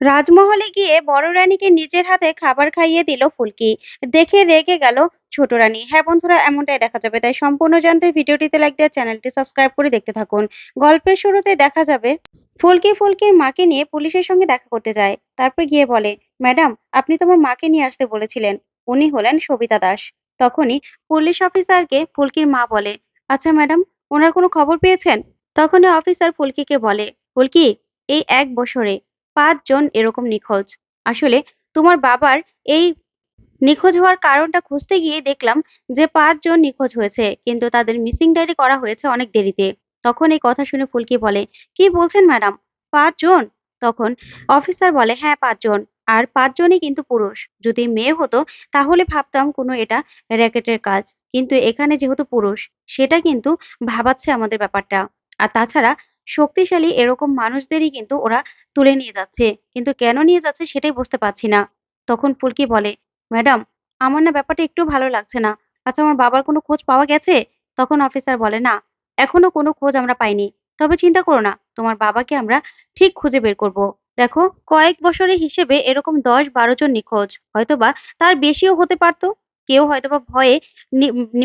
রাজমহলে গিয়ে বড় রানীকে নিজের হাতে খাবার খাইয়ে দিল ফুলকি। দেখে রেগে গেল ছোট রানী। হ্যাঁ বন্ধুরা, এমনটাই দেখা যাবে। তাই সম্পূর্ণ জানতে ভিডিওটিতে লাইক দিয়ে চ্যানেলটি সাবস্ক্রাইব করে দেখতে থাকুন। গল্পের শুরুতে দেখা যাবে, ফুলকি ফুলকির মাকে নিয়ে পুলিশের সঙ্গে দেখা করতে যায়। তারপর গিয়ে বলে, ম্যাডাম, আপনি তোমার মাকে নিয়ে আসতে বলেছিলেন। উনি হলেন সবিতা দাস। তখনই পুলিশ অফিসারকে ফুলকির মা বলে আচ্ছা ম্যাডাম, ওনার কোনো খবর পেয়েছেন? তখনই অফিসার ফুলকিকে বলে, ফুলকি, এই এক বছরে পাঁচজন এরকম নিখোঁজ। আসলে তোমার বাবার এই নিখোঁজ হওয়ার কারণটা খুঁজতে গিয়ে দেখলাম যে পাঁচজন নিখোঁজ হয়েছে, কিন্তু তাদের মিসিং ডায়েরি করা হয়েছে অনেক দেরিতে। তখন এই কথা শুনে ফুলকি বলে, কি বলছেন ম্যাডাম? পাঁচজন? তখন অফিসার বলে হ্যাঁ পাঁচজন। আর পাঁচজনই কিন্তু পুরুষ। যদি মেয়ে হতো, তাহলে ভাবতাম কোনো এটা র্যাকেটের কাজ। কিন্তু এখানে যেহেতু পুরুষ, সেটা কিন্তু ভাবাচ্ছে আমাদের ব্যাপারটা। আর তাছাড়া শক্তিশালী এরকম মানুষদেরই কিন্তু ওরা তুলে নিয়ে যাচ্ছে। কিন্তু কেন নিয়ে যাচ্ছে সেটাই বুঝতে পারছি না। তখন ফুলকি বলে, ম্যাডাম, আমার না ব্যাপারটা একটু ভালো লাগছে না। আচ্ছা আমার বাবার কোনো খোঁজ পাওয়া গেছে? তখন অফিসার বলে, না, এখনও কোনো খোঁজ আমরা পাইনি। তবে চিন্তা করো না, তোমার বাবাকে আমরা ঠিক খুঁজে বের করব। দেখো, কয়েক বছরের হিসেবে এরকম দশ বারো জন নিখোঁজ। হয়তোবা তার বেশিও হতে পারতো। কেউ হয়তোবা ভয়ে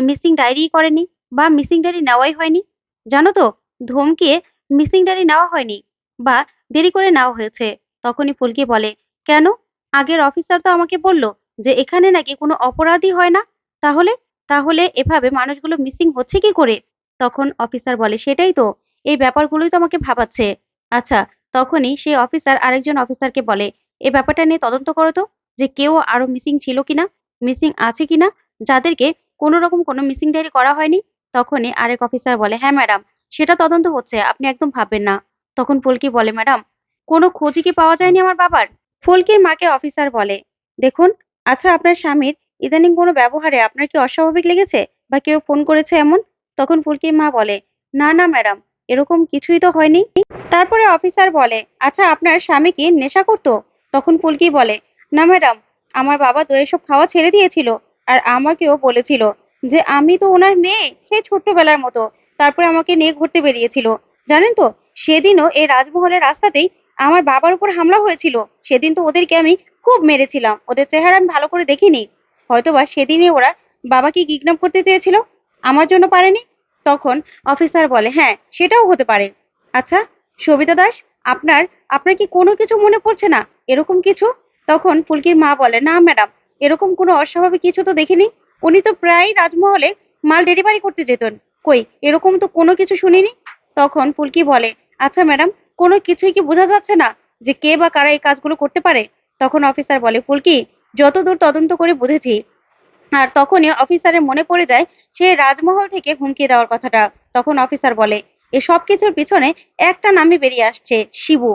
মিসিং ডায়েরি করেনি বা মিসিং ডায়েরি নেওয়াই হয়নি। জানো তো ধমকিয়ে মিসিং ডায়েরি নেওয়া হয়নি বা দেরি করে নেওয়া হয়েছে। তখনই ফুলকি বলে, কেন? আগের অফিসার তো আমাকে বলল যে এখানে নাকি কোনো অপরাধী হয় না। তাহলে? তাহলে এভাবে মানুষগুলো মিসিং হচ্ছে কি করে? তখন অফিসার বলে, সেটাই তো। এই ব্যাপারগুলোই তো আমাকে ভাবাচ্ছে। আচ্ছা তখনই সেই অফিসার আরেকজন অফিসারকে বলে এই ব্যাপারটা নিয়ে তদন্ত করো তো, যে কেউ আরও মিসিং ছিল কিনা মিসিং আছে কিনা, যাদেরকে কোনো রকম কোনো মিসিং ডায়েরি করা হয়নি? তখনই আরেক অফিসার বলে হ্যাঁ ম্যাডাম সেটা তদন্ত হচ্ছে, আপনি একদম ভাববেন না। তখন ফুলকি বলে, ম্যাডাম, কোনো খোঁজই কি পাওয়া যায়নি আমার বাবার? ফুলকির মাকে অফিসার বলে, দেখুন আচ্ছা আপনার স্বামীর ইদানিং কোনো ব্যবহারে আপনার কি অস্বাভাবিক লেগেছে বা কেউ ফোন করেছে এমন? তখন ফুলকির মা বলে, না না, ম্যাডাম, এরকম কিছুই তো হয়নি। তারপরে অফিসার বলে আচ্ছা আপনার স্বামী কি নেশা করতো তখন ফুলকি বলে, না, ম্যাডাম, আমার বাবা তো এসব খাওয়া ছেড়ে দিয়েছিল, আর আমাকেও বলেছিল যে, আমি তো ওনার মেয়ে, সেই ছোট্টবেলার মতো। তারপরে আমাকে নিয়ে ঘুরতে বেরিয়েছিল। জানেন তো, সেদিনও এই রাজমহলের রাস্তাতেই আমার বাবার উপর হামলা হয়েছিল। সেদিন তো ওদেরকে আমি খুব মেরেছিলাম। ওদের চেহারা আমি ভালো করে দেখিনি। হয়তোবা সেদিনই ওরা বাবাকে কিডন্যাপ করতে চেয়েছিল। আমার জন্য পারেনি। তখন অফিসার বলে হ্যাঁ সেটাও হতে পারে। আচ্ছা সবিতা দাস, আপনার আপনার কি কোনো কিছু মনে পড়ছে না? এরকম কিছু? তখন ফুলকির মা বলে, না ম্যাডাম, এরকম কোনো অস্বাভাবিক কিছু তো দেখিনি। উনি তো প্রায় রাজমহলে মাল ডেলিভারি করতে যেতেন। কই, এরকম তো কোনো কিছু শুনিনি? তখন ফুলকি বলে আচ্ছা ম্যাডাম, কোনো কিছুই কি বোঝা যাচ্ছে না যে কে বা কারা এই কাজগুলো করতে পারে? তখন অফিসার বলে, ফুলকি, যতদূর তদন্ত করে বুঝেছি, আর তখনই অফিসারের মনে পড়ে যায় সে রাজমহল থেকে হুমকি দেওয়ার কথাটা। তখন অফিসার বলে, এ সব কিছুর পিছনে একটা নামই বেরিয়ে আসছে, শিবু।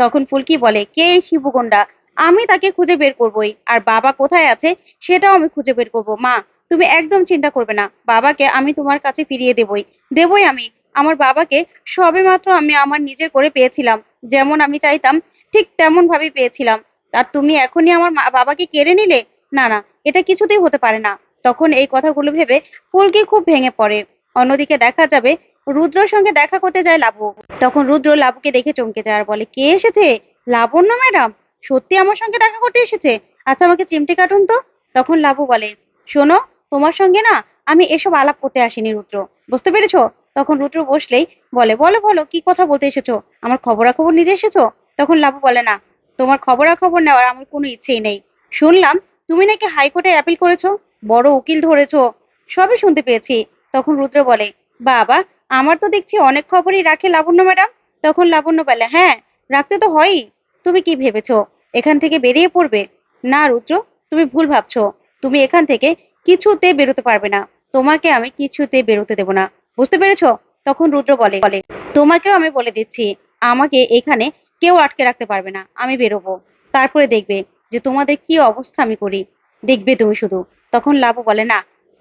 তখন ফুলকি বলে, কে এই শিবু গন্ডা? আমি তাকে খুঁজে বের করবই, আর বাবা কোথায় আছে সেটাও আমি খুঁজে বের করব, মা। তুমি একদম চিন্তা করবে না। বাবাকে আমি তোমার কাছে ফিরিয়ে দেবই। দেবই আমি। আমার বাবাকে সবেমাত্র আমি আমার নিজের করে পেয়েছিলাম। যেমন আমি চাইতাম, ঠিক তেমন ভাবেই পেয়েছিলাম। আর তুমি এখনই আমার বাবাকে কেড়ে নিলে? না না, এটা কিছুতেই হতে পারে না। তখন এই কথাগুলো ভেবে ফুলকি খুব ভেঙে পড়ে। অন্যদিকে দেখা যাবে, রুদ্রর সঙ্গে দেখা করতে যায় লাবু। তখন রুদ্র লাবুকে দেখে চমকে যায় আর বলে, কে এসেছে? লাবণ্য ম্যাডাম? সত্যি আমার সঙ্গে দেখা করতে এসেছে? আচ্ছা আমাকে চিমটে কাটুন তো। তখন লাবু বলে, শোনো তোমার সঙ্গে না আমি এসব আলাপ করতে আসিনি, রুদ্র। বুঝতে পেরেছ? তখন রুদ্র বসলেই বলে, বলো বলো, কি কথা বলতে এসেছ? আমার খবরাখবর নিতে এসেছ? তখন লাবু বলে, না, তোমার খবরাখবর নেওয়ার আমার কোনো ইচ্ছেই নেই। শুনলাম, তুমি নাকি হাইকোর্টে অ্যাপিল করেছ? বড় উকিল ধরেছো। সবই শুনতে পেয়েছি। তখন রুদ্র বলে, বাবা, আমার তো দেখছি অনেক খবরই রাখে লাবণ্য ম্যাডাম। তখন লাবণ্য বলে হ্যাঁ রাখতে তো হয়ই। তুমি কি ভেবেছো? এখান থেকে বেরিয়ে পড়বে? না, রুদ্র, তুমি ভুল ভাবছ। তুমি এখান থেকে কিছুতে বেরোতে পারবে না। তোমাকে আমি কিছুতে বেরোতে দেবো না। বুঝতে পেরেছ? তখন রুদ্র বলে বলে, তোমাকেও আমি বলে দিচ্ছি, আমাকে এখানে কেউ আটকে রাখতে পারবে না। আমি বেরোবো। তারপরে দেখবে যে তোমাদের কি অবস্থা আমি করি। দেখবে তুমি শুধু। তখন লাবু বলে, না,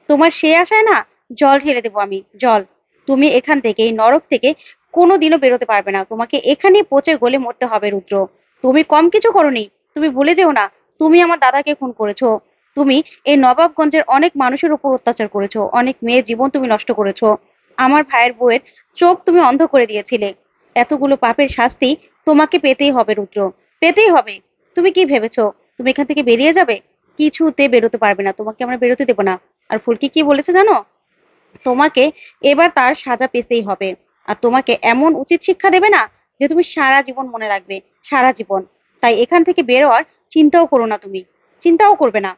তোমার সে আশায় না জল ঢেলে দেবো আমি। জল। তুমি এখান থেকে, এই নরক থেকে কোনোদিনও বেরোতে পারবে না। তোমাকে এখানে পচে গলে মরতে হবে রুদ্র। তুমি কম কিছু করনি। তুমি ভুলে যেও না। তুমি আমার দাদাকে খুন করেছ। তুমি এই নবাবগঞ্জের অনেক মানুষের উপর অত্যাচার করেছ, অনেক মেয়ে জীবন তুমি নষ্ট করেছ। আমার ভাইয়ের বউয়ের চোখ তুমি অন্ধ করে দিয়েছিলে। এতগুলো পাপের শাস্তি তোমাকে পেতেই হবে, রুদ্র। পেতেই হবে। তুমি কি ভেবেছো? তুমি এখান থেকে বেরিয়ে যাবে? কিছুতে বেরোতে পারবে না। তোমাকে আমরা বেরোতে দেবো না। আর ফুলকি কি বলেছে জানো? তোমাকে এবার তার সাজা পেতেই হবে। আর তোমাকে এমন উচিত শিক্ষা দেবে না যে তুমি সারা জীবন মনে রাখবে। সারা জীবন। তাই এখান থেকে বেরোয়ার চিন্তাও করো না তুমি। চিন্তাও করবে না।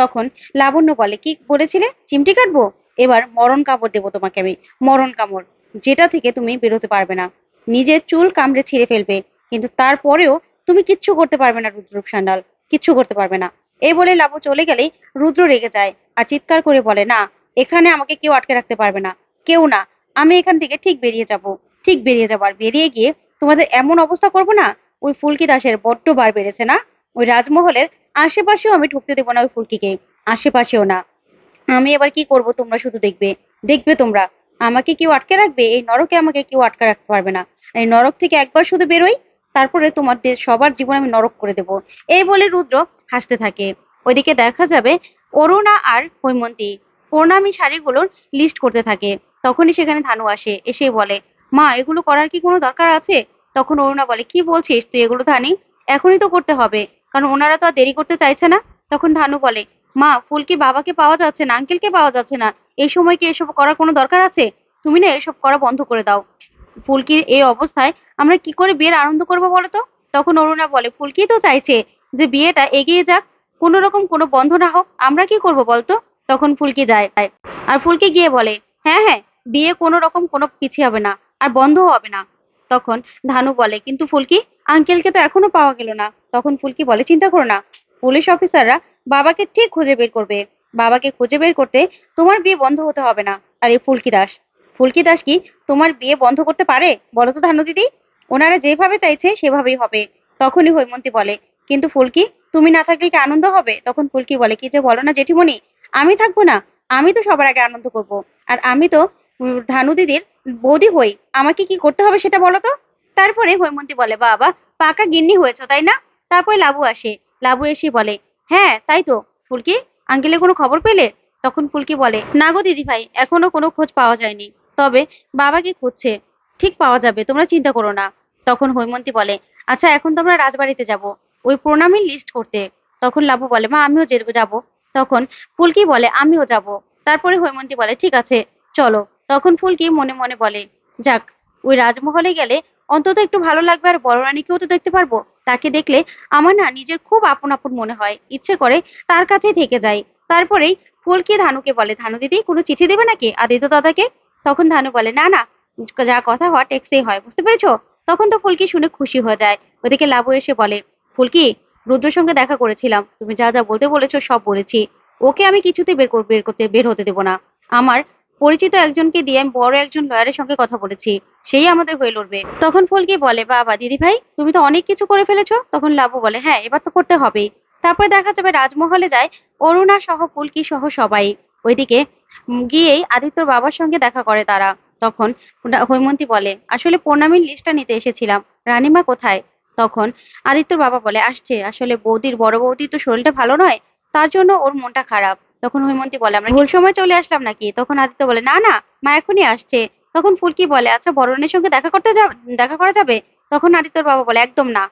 তখন লাবণ্য বলে, কি বলেছিলে? চিমটি কাটবো? এবার মরণ কামড় দেবো তোমাকে আমি, মরণ কামড়। যেটা থেকে তুমি বেরোতে পারবে না। নিজের চুল কামড়ে ছিঁড়ে ফেলবে, কিন্তু তারপরেও তুমি কিচ্ছু করতে পারবে না রুদ্রূপ সান্যাল কিচ্ছু করতে পারবে না। এই বলে লাবু চলে গেলেই রুদ্র রেগে যায় আর চিৎকার করে বলে, না, এখানে আমাকে কেউ আটকে রাখতে পারবে না, কেউ না। আমি এখান থেকে ঠিক বেরিয়ে যাব, ঠিক বেরিয়ে যাব। আর বেরিয়ে গিয়ে তোমাদের এমন অবস্থা করব না, ওই ফুলকি দাসের বড্ড বার বেড়েছে না? ওই রাজমহলের আশেপাশেও আমি ঢুকতে দেবো না ওই ফুলকিকে, আশেপাশেও না। আমি এবার কি করব তোমরা শুধু দেখবে দেখবে তোমরা। আমাকে কেউ আটকে রাখবে? এই নরকে আমাকে কেউ আটকে রাখতে পারবে না। এই নরক থেকে একবার শুধু বেরোই, তারপরে তোমাদের সবার জীবন আমি নরক করে দেব। এই বলে রুদ্র হাসতে থাকে। ওইদিকে দেখা যাবে অরুণা আর হৈমন্তী। প্রণামী শাড়িগুলোর লিস্ট করতে থাকে। তখনই সেখানে ধানু আসে, এসে বলে, মা, এগুলো করার কি কোনো দরকার আছে? তখন অরুণা বলে, কি বলছিস? তুই এগুলো ধানি? এখনই তো করতে হবে। কারণ ওনারা তো আর দেরি করতে চাইছে না। তখন ধানু বলে, মা ফুলকির বাবাকে পাওয়া যাচ্ছে না, আঙ্কেলকে পাওয়া যাচ্ছে না? এই সময় কি এসব করার কোনো দরকার আছে? তুমি না এসব করা বন্ধ করে দাও। ফুলকির এই অবস্থায় আমরা কি করে বিয়ের আনন্দ করব বলো তো? তখন অরুণা বলে ফুলকি তো চাইছে যে বিয়েটা এগিয়ে যাক, কোনো রকম কোনো বন্ধ না হোক, আমরা কি করব বলতো? তখন ফুলকি যায়। আর ফুলকি গিয়ে বলে হ্যাঁ হ্যাঁ বিয়ে কোনো রকম কোনো পিছিয়ে হবে না, আর বন্ধও হবে না। তখন ধানু বলে, কিন্তু ফুলকি আঙ্কেলকে তো এখনও পাওয়া গেল না। তখন ফুলকি বলে, চিন্তা করো না, পুলিশ অফিসাররা বাবাকে ঠিক খুঁজে বের করবে। বাবাকে খুঁজে বের করতে তোমার বিয়ে বন্ধ হতে হবে না। আর এই ফুলকি দাস ফুলকি দাস কি তোমার বিয়ে বন্ধ করতে পারে? বলো তো ধানু দিদি। ওনারা যেভাবে চাইছে, সেভাবেই হবে। তখনই হৈমন্তী বলে, কিন্তু ফুলকি, তুমি না থাকলে কি আনন্দ হবে? তখন ফুলকি বলে, কি যে বলো না জেঠিমণি, আমি থাকব না, আমি তো সবার আগে আনন্দ করব। আর আমি তো ধানু দিদির বৌদি হই, আমাকে কি করতে হবে সেটা বলো তো? তারপরে হৈমন্তী বলে, বাবা, পাকা গিন্নি হয়েছে, তাই না? তারপরে লাবু আসে, লাবু এসে বলে হ্যাঁ তাই তো। ফুলকি আঙ্কেলের কোনো খবর পেলে? তখন ফুলকি বলে, না গো দিদি ভাই, এখনও কোনো খোঁজ পাওয়া যায়নি। তবে বাবাকে খুঁজছে? ঠিক পাওয়া যাবে, তোমরা চিন্তা করো না। তখন হৈমন্তী বলে আচ্ছা এখন তোমরা রাজবাড়িতে যাব। ওই প্রণামীর লিস্ট করতে। তখন লাবু বলে, মা, আমিও যাব। তখন ফুলকি বলে, আমিও যাব। তারপরে হৈমন্তী বলে, ঠিক আছে, চলো। তখন ফুলকি মনে মনে বলে, যাক, ওই রাজমহলে গেলে অন্তত একটু ভালো লাগবে আর বড় রানীকেও তো দেখতে পারব। তাকে দেখলে আমার না নিজের খুব আপন আপন মনে হয়। ইচ্ছে করে তার কাছেই থেকে যাই তারপরেই ফুলকি ধানুকে বলে, ধানু দিদি, কোনো চিঠি দেবে নাকি আদিত্য দাদাকে? তখন ধানু বলে, না না, যা কথা হয় টেক্সেই হয়, বুঝতে পেরেছ? তখন তো ফুলকি শুনে খুশি হয়ে যায়। ওদিকে লাবু এসে বলে, ফুলকি, রুদ্রের সঙ্গে দেখা করেছিলাম। তুমি যা যা বলতে বলেছ সব বলেছি। ওকে আমি কিছুতেই বের বের করতে, বের হতে দেবো না। আমার পরিচিত একজনকে দিয়ে আমি বড় একজন লয়ারের সঙ্গে কথা বলেছি, সেই আমাদের হয়ে লড়বে। তখন ফুলকি বলে, বাবা দিদি ভাই তুমি তো অনেক কিছু করে ফেলেছো। তখন লাবু বলে হ্যাঁ এবার তো করতে হবেই তারপরে দেখা যাবে রাজমহলে যায় অরুণা সহ ফুলকি সহ সবাই। ওইদিকে গিয়েই আদিত্যর বাবার সঙ্গে দেখা করে তারা। তখন হৈমন্তী বলে, আসলে প্রণামীর লিস্টটা নিতে এসেছিলাম। রানীমা কোথায়? তখন আদিত্যর বাবা বলে, আসছে। আসলে বৌদির, বড় বৌদির তো শরীরটা ভালো নয়। তার জন্য ওর মনটা খারাপ। তখন হৈমন্তী বলে, আমরা ভুল সময় চলে আসলাম নাকি? তখন আদিত্য বলে, না না, মা এখনই আসছে। তখন ফুলকি বলে আচ্ছা বড় রানীর সঙ্গে দেখা করতে দেখা করা যাবে? তখন আদিত্যর বাবা বলে, একদম না।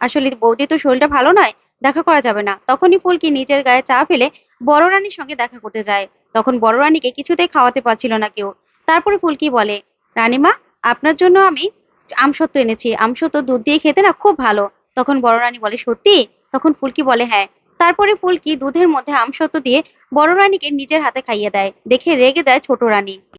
আসলে বৌদি তো শরীরটা ভালো নয়, দেখা করা যাবে না। তখনই ফুলকি নিজের গায়ে চা ফেলে বড় রানীর সঙ্গে দেখা করতে যায়। তখন বড় রানীকে কিছুতেই খাওয়াতে পারছিল না কেউ। তারপরে ফুলকি বলে, রানীমা, আপনার জন্য আমি আমসত্ত্ব এনেছি। আমসত্ত্ব দুধ দিয়ে খেতে না খুব ভালো। তখন বড় রানী বলে, সত্যি? তখন ফুলকি বলে হ্যাঁ। তারপরে ফুলকি দুধের মধ্যে আমসত্ত্ব দিয়ে বড় রানীকে নিজের হাতে খাইয়ে দেয়। দেখে রেগে যায় ছোট রানী।